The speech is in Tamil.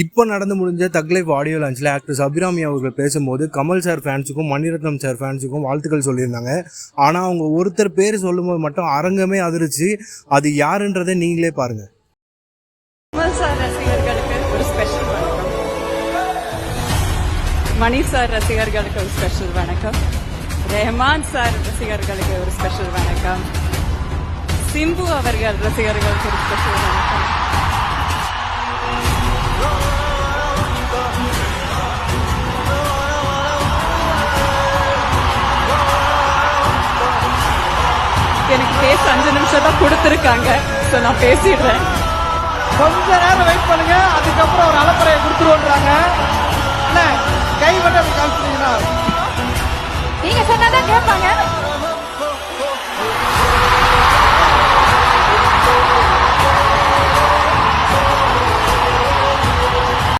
இப்போ நடந்து முடிஞ்ச தக்லைஃப் ஆடியோ லான்ச்சில் ஆக்ட்ரஸ் அபிராமி அவர்கள் பேசும்போது கமல் சார் ஃபேன்ஸுக்கும் மணிரத்னம் சார் ஃபேன்ஸுக்கும் வாழ்த்துக்கள் சொல்லியிருந்தாங்க. ஆனால் அவங்க ஒருத்தர் பேர் சொல்லும்போது மட்டும் அரங்கமே அதிர்ச்சி. அது யாருன்றதை நீங்களே பாருங்கள் கமல் சார் ரசிகர்களுக்கு ஒரு ஸ்பெஷல் வணக்கம். மணி சார் ரசிகர்களுக்கு ஒரு ஸ்பெஷல் வணக்கம். ரெஹமான் சார் ரசிகர்களுக்கு ஒரு ஸ்பெஷல் வணக்கம். சிம்பு அவர்கள் ரசிகர்களுக்கு ஒரு ஸ்பெஷல் வணக்கம். எனக்கு பேச அஞ்சு நிமிஷம் தான் கொடுத்துருக்காங்க. ஸோ நான் பேசிடுறேன். கொஞ்ச நேரம் வெயிட் பண்ணுங்க. அதுக்கப்புறம் ஒரு அலப்பறையை கொடுத்துருவோன்றாங்க. என்ன கை மட்டும் அப்படி காமிச்சிட்டீங்கன்னா நீங்க சொன்னாதான் கேட்பாங்க.